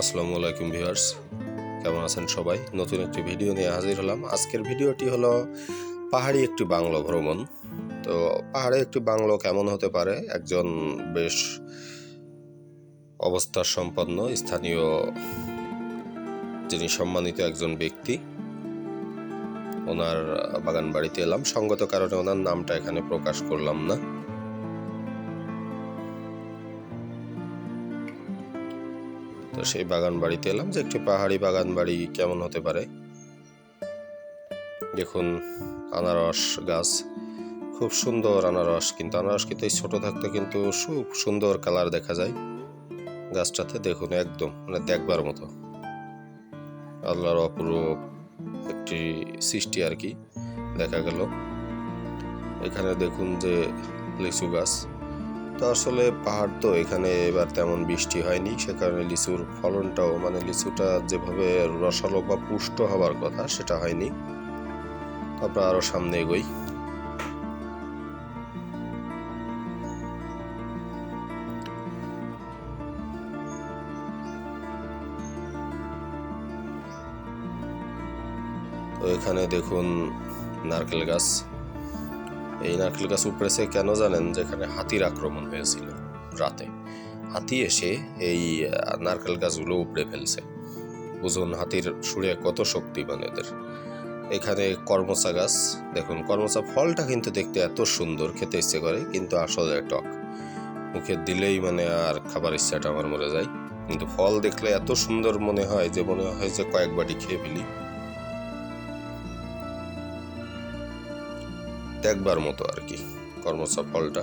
আসসালামু আলাইকুম ভিউয়ার্স। কেমন আছেন সবাই? নতুন একটি ভিডিও নিয়ে হাজির হলাম। আজকের ভিডিওটি হলো পাহাড়ি একটি বাংলো ভ্রমণ। তো পাহাড়ে একটি বাংলো কেমন হতে পারে? একজন বেশ অবস্থা সম্পন্ন স্থানীয়, যিনি সম্মানিত একজন ব্যক্তি। ওনার বাগান বাড়িতে এলাম। সঙ্গত কারণে ওনার নামটা এখানে প্রকাশ করলাম না। তো সেই বাগান বাড়িতে এলাম যে একটি পাহাড়ি বাগান বাড়ি কেমন হতে পারে। দেখুন, আনারস গাছ, খুব সুন্দর আনারস, কিন্তু আনারস কিন্তু এই ছোট থাকতে কিন্তু খুব সুন্দর কালার দেখা যায়। গাছটাতে দেখুন একদম মানে দেখবার মতো। আল্লাহর অপরূপ একটি সৃষ্টি আর কি, দেখা গেল। এখানে দেখুন যে লিচু গাছ। তো আসলে পাহাড় তো এখানে এবার তেমন বৃষ্টি হয়নি, সে কারণে লিচুর ফলনটাও মানে লিচুটা যেভাবে রসালো বা পুষ্ট হবার কথা সেটা হয়নি। তারপর আরও সামনে এগোই। তো এখানে দেখুন নারকেল গাছ। এই নারকেল গাছ উপড়েছে কেন জানেন? যেখানে হাতির আক্রমণ হয়েছিল রাতে। হাতি এসে এই নারকেল গাছগুলো উপড়ে ফেলছে। বুঝুন হাতির সুরে কত শক্তি মানে এদের। এখানে কর্মচা গাছ, দেখুন কর্মচা ফলটা কিন্তু দেখতে এত সুন্দর, খেতে ইচ্ছে করে, কিন্তু আসলে টক। মুখে দিলেই মানে আর খাবার ইচ্ছাটা আমার মরে যায়। কিন্তু ফল দেখলে এত সুন্দর মনে হয় যে মনে হয় যে কয়েক বাটি খেয়ে ফেলি। দেখবার মতো আর কি কর্মচা ফলটা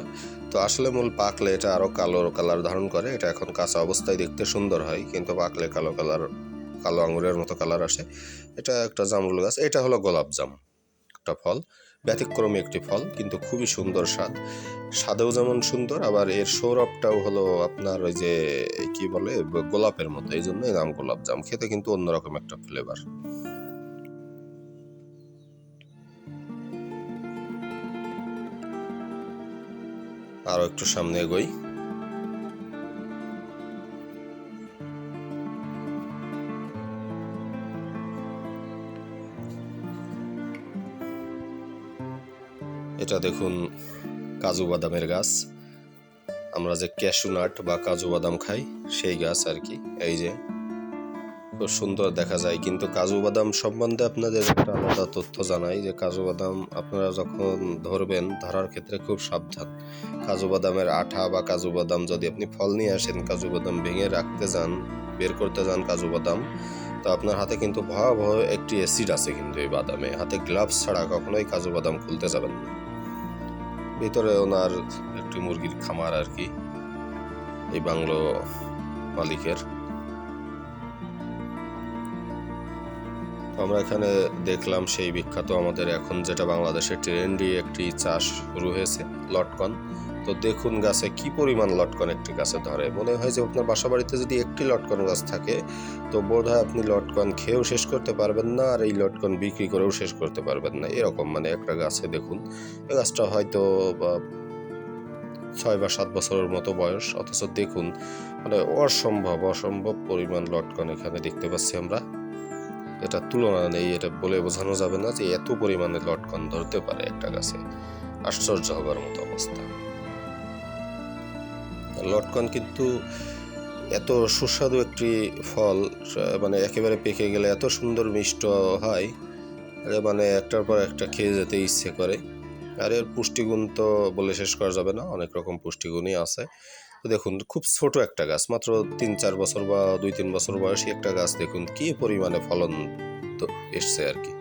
তো আসলে মূল পাকলে এটা আরও কালো কালার ধারণ করে, এটা এখন কাঁচা অবস্থায় দেখতে সুন্দর হয়, কিন্তু পাকলে কালো কালার, কালো আঙুরের মতো কালার আসে। এটা একটা জামরুল গাছ, এটা হলো গোলাপ জাম, একটা ফল, ব্যতিক্রমী একটি ফল, কিন্তু খুবই সুন্দর স্বাদ। স্বাদেও যেমন সুন্দর, আবার এর সৌরভটাও হলো আপনার ওই যে, কি বলে, গোলাপের মতো, এই জন্যই নাম গোলাপ জাম, খেতে কিন্তু অন্যরকম একটা ফ্লেভার আরও একটু সামনে এগোই। এটা দেখুন কাজু বাদামের গাছ। আমরা যে ক্যাশু নাট বা কাজু বাদাম খাই, সেই গাছ আর কি। এই যে সুন্দর দেখা যায়। কিন্তু কাজু বাদাম সম্বন্ধে আপনাদের একটা আলাদা তথ্য জানাই যে, কাজু বাদাম আপনারা যখন ধরবেন, ধরার ক্ষেত্রে খুব সাবধান। কাজু বাদামের আঠা বা কাজু বাদাম যদি আপনি ফল নিয়ে আসেন, কাজু বাদাম ভেঙে রাখতে যান, বের করতে যান কাজু বাদাম, তো আপনার হাতে কিন্তু ভয়াবহ একটি অ্যাসিড আছে কিন্তু এই বাদামে। হাতে গ্লাভস ছাড়া কখনোই কাজু বাদাম খুলতে যাবেন না। ভিতরে ওনার একটি মুরগির খামার আর কি, এই বাংলো মালিকের। আমরা এখানে দেখলাম সেই বিখ্যাত আমাদের এখন যেটা বাংলাদেশে ট্রেন্ডি একটি চাষ শুরু হয়েছে, লটকন। তো দেখুন গাছে কি পরিমাণ লটকন একটি গাছে ধরে। মনে হয় যে আপনার বাসা বাড়িতে যদি একটি লটকন গাছ থাকে, তো বোধ হয় আপনি লটকন খেয়েও শেষ করতে পারবেন না, আর এই লটকন বিক্রি করেও শেষ করতে পারবেন না। এরকম মানে একটা গাছে দেখুন এই গাছটা হয়তো ছয় বা সাত বছরের মতো বয়স, অথচ দেখুন মানে অসম্ভব অসম্ভব পরিমাণ লটকন এখানে দেখতে পাচ্ছি আমরা। এটা তুলনা নেই, এটা বলে বোঝানো যাবে না যে এত পরিমাণে লটকন ধরতে পারে একটা গাছে। আশ্চর্য হবার মতো অবস্থা। লটকন কিন্তু এত সুস্বাদু একটি ফল মানে একেবারে পেকে গেলে এত সুন্দর মিষ্ট হয় মানে একটার পর একটা খেয়ে যেতে ইচ্ছে করে। আর এর পুষ্টিগুণ তো বলে শেষ করা যাবে না, অনেক রকম পুষ্টিগুণই আছে। দেখুন, খুব ছোট একটা গাছ, মাত্র তিন চার বছর বা দুই তিন বছর বয়সী একটা গাছ দেখুন, কি পরিমাণে ফলন তো এসছে আর কি।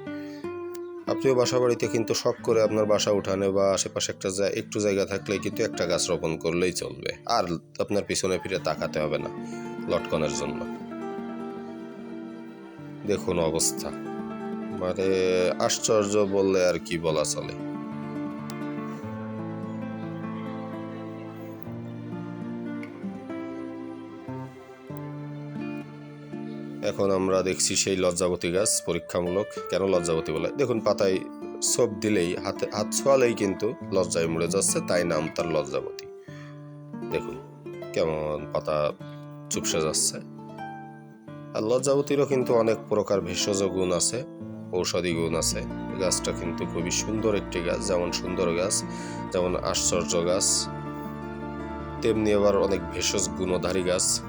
আপনিও বাসা বাড়িতে কিন্তু শখ করে আপনার বাসা উঠানে বা আশেপাশে একটা একটু জায়গা থাকলে কিন্তু একটা গাছ রোপণ করলেই চলবে, আর আপনার পিছনে ফিরে তাকাতে হবে না লটকনের জন্য। দেখুন অবস্থা মানে আশ্চর্য বললে আর কি বলা চলে। এখন আমরা দেখছি সেই লজ্জাবতী গাছ, পরীক্ষামূলক। কেন লজ্জাবতী বলে? দেখুন, পাতায় সব দিলেই, হাতে হাত ছোঁয়ালেই কিন্তু লজ্জায় মরে যাচ্ছে, তাই নাম তার লজ্জাবতী। দেখুন, কেমন পাতা চুপসে যাচ্ছে। আর লজ্জাবতীরও কিন্তু অনেক প্রকার ভেষজ গুণ আছে, ঔষধি গুণ আছে। গাছটা কিন্তু খুবই সুন্দর একটি গাছ, যেমন সুন্দর গাছ, যেমন আশ্চর্য গাছ, তেমনি আবার অনেক ভেষজ গুণধারী গাছ।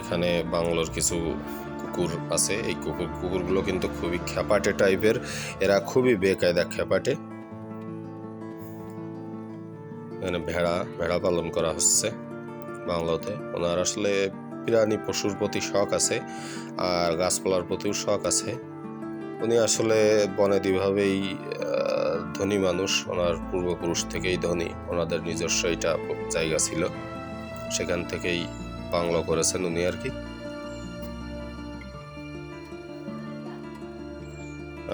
এখানে বাংলোর কিছু কুকুর আছে। এই কুকুর কুকুরগুলো কিন্তু খুবই খ্যাপাটে টাইপের। এরা খুবই বেকায়দা খ্যাপাটে এখানে ভেড়া ভেড়া পালন করা হচ্ছে বাংলাতে। ওনার আসলে প্রাণী পশুর প্রতি শখ আছে, আর গাছপালার প্রতিও শখ আছে। উনি আসলে বনেদিভাবেই ধনী মানুষ। ওনার পূর্বপুরুষ থেকেই ধনী। ওনাদের নিজস্ব এটা জায়গা ছিল। সেখান থেকেই বাংলা করেছেন উনি আর কি।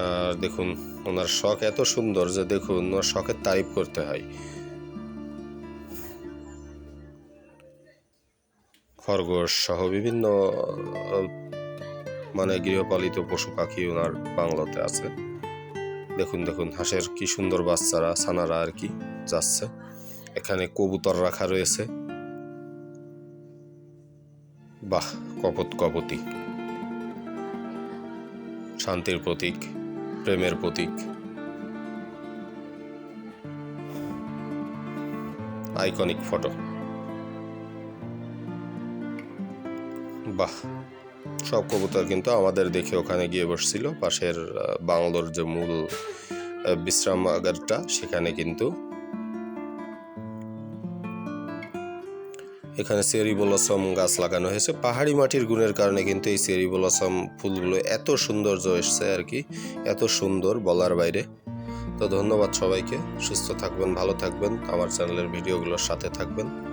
আর দেখুন, ওনার শখ এত সুন্দর যে দেখুন, ওনার শখের তারিফ করতে হয়। খরগোশ সহ বিভিন্ন মানে গৃহপালিত পশু পাখি ওনার বাংলাতে আছে। দেখুন দেখুন, হাঁসের কি সুন্দর বাচ্চারা, ছানারা আর কি যাচ্ছে। এখানে কবুতর রাখা রয়েছে। বাহ, কপত, কপতি। শান্তির প্রতীক, প্রেমের প্রতীক। আইকনিক ফটো বাহ, সব কবুতর কিন্তু আমাদের দেখে ওখানে গিয়ে বসছিল। পাশের বাংলোর যে মূল বিশ্রামাগারটা, সেখানে কিন্তু এখানে চেরি ব্লসম গাছ লাগানো হয়েছে। পাহাড়ি মাটির গুণের কারণে কিন্তু এই চেরি ব্লসম ফুলগুলো এত সৌন্দর্য এসছে আর কি, এত সুন্দর বলার বাইরে। তো ধন্যবাদ সবাইকে, সুস্থ থাকবেন, ভালো থাকবেন, আমার চ্যানেলের ভিডিওগুলোর সাথে থাকবেন।